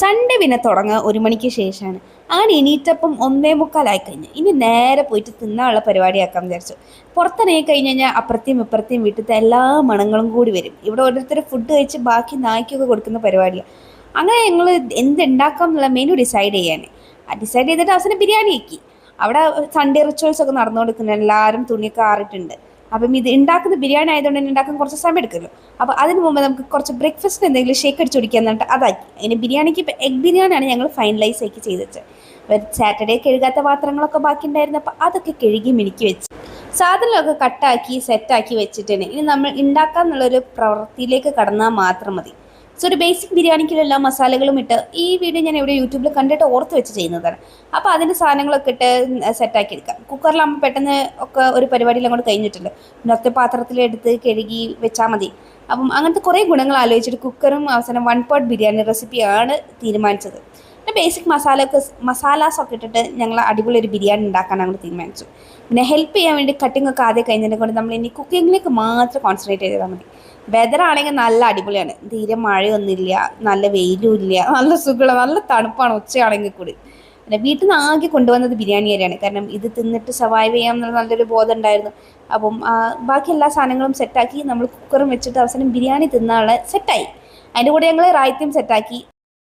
Sunday പിന്നെ തുടങ്ങുക ഒരു മണിക്ക് ശേഷമാണ്. അങ്ങനെ എണീറ്റപ്പം ഒന്നേ മുക്കാലായി കഴിഞ്ഞു. ഇനി നേരെ പോയിട്ട് തിന്നാനുള്ള പരിപാടിയാക്കാൻ വിചാരിച്ചു. പുറത്തിറങ്ങി കഴിഞ്ഞ് കഴിഞ്ഞാൽ അപ്പുറത്തെയും ഇപ്പുറത്തെയും വീട്ടിലത്തെ എല്ലാ മണങ്ങളും കൂടി വരും. ഇവിടെ ഓരോരുത്തർ ഫുഡ് കഴിച്ച് ബാക്കി നായ്ക്കൊക്കെ കൊടുക്കുന്ന പരിപാടിയാണ് അങ്ങനെ ഞങ്ങൾ എന്ത് ഉണ്ടാക്കാം എന്നുള്ള മെനു ഡിസൈഡ് ചെയ്യാൻ ഡിസൈഡ് ചെയ്തിട്ട് അവസാനം ബിരിയാണി ആക്കി. അവിടെ സൺഡേ റിച്വൽസ് ഒക്കെ നടന്നുകൊടുക്കുന്നുണ്ട് എല്ലാവരും തുണിയൊക്കെ ആറിയിട്ടുണ്ട്. അപ്പം ഇത് ഉണ്ടാക്കുന്ന ബിരിയാണി ആയതുകൊണ്ട് തന്നെ ഉണ്ടാക്കാൻ കുറച്ച് സമയം എടുക്കുമല്ലോ. അപ്പോൾ അതിന് മുമ്പ് നമുക്ക് കുറച്ച് ബ്രേക്ക്ഫാസ്റ്റിന് എന്തെങ്കിലും ഷേക്ക് അടിച്ച് കുടിക്കാൻ എന്നിട്ട് അതാക്കി. അതിന് ബിരിയാണിക്ക് ഇപ്പോൾ എഗ് ബിരിയാണിയാണ് ഞങ്ങൾ ഫൈനലൈസ് ആക്കി ചെയ്തത്. സാറ്റർഡേ കഴുകാത്ത പാത്രങ്ങളൊക്കെ ബാക്കി ഉണ്ടായിരുന്നു അപ്പോൾ അതൊക്കെ കഴുകി മിനുക്കി വെച്ച്. സാധനമൊക്കെ കട്ടാക്കി സെറ്റാക്കി വെച്ചിട്ട് തന്നെ ഇനി നമ്മൾ ഉണ്ടാക്കാന്നുള്ളൊരു പ്രവൃത്തിയിലേക്ക് കടന്നാൽ മാത്രം മതി. സോ ഒരു ബേസിക് ബിരിയാണിക്കുള്ള എല്ലാ മസാലകളും ഇട്ട് ഈ വീഡിയോ ഞാൻ ഇവിടെ യൂട്യൂബിൽ കണ്ടിട്ട് ഓർത്ത് വെച്ച് ചെയ്യുന്നതാണ്. അപ്പോൾ അതിന്റെ സാധനങ്ങളൊക്കെ ഇട്ട് സെറ്റാക്കി എടുക്കാം. കുക്കറിലാകുമ്പോൾ പെട്ടെന്ന് ഒക്കെ ഒരു പരിപാടിയിൽ അങ്ങോട്ട് കഴിഞ്ഞിട്ടുണ്ട്. ഒറ്റ പാത്രത്തിലെടുത്ത് കഴുകി വെച്ചാൽ മതി. അപ്പം അങ്ങനത്തെ കുറേ ഗുണങ്ങൾ ആലോചിച്ചിട്ട് കുക്കറും അവസാനം വൺ പോട്ട് ബിരിയാണി റെസിപ്പിയാണ് തീരുമാനിച്ചത്. പിന്നെ ബേസിക് മസാല മസാലാസ് ഒക്കെ ഇട്ടിട്ട് ഞങ്ങൾ അടിപൊളി ഒരു ബിരിയാണി ഉണ്ടാക്കാൻ ഞങ്ങൾ തീരുമാനിച്ചു. പിന്നെ ഹെൽപ്പ് ചെയ്യാൻ വേണ്ടി കട്ടിംഗ് ഒക്കെ ആദ്യം കഴിഞ്ഞതിനെ കൊണ്ട് നമ്മൾ ഇനി കുക്കിങ്ങിലേക്ക് മാത്രം കോൺസെൻട്രേറ്റ് ചെയ്താൽ മതി. വെതർ ആണെങ്കിൽ നല്ല അടിപൊളിയാണ്. തീരെ മഴയൊന്നുമില്ല നല്ല വെയിലും ഇല്ല നല്ല സുഖമുള്ള നല്ല തണുപ്പാണ് ഉച്ചയാണെങ്കിൽ കൂടി. പിന്നെ വീട്ടിൽ നിന്ന് ആകെ കൊണ്ടുവന്നത് ബിരിയാണി അരിയാണ്. കാരണം ഇത് തിന്നിട്ട് സർവൈവ് ചെയ്യാം എന്നുള്ള നല്ലൊരു ബോധം ഉണ്ടായിരുന്നു. അപ്പം ബാക്കി എല്ലാ സാധനങ്ങളും സെറ്റാക്കി നമ്മൾ കുക്കറും വെച്ചിട്ട് അവസാനം ബിരിയാണി തിന്നാനുള്ള സെറ്റായി അതിന്റെ കൂടെ ഞങ്ങൾ റായ്ത്തയും സെറ്റാക്കി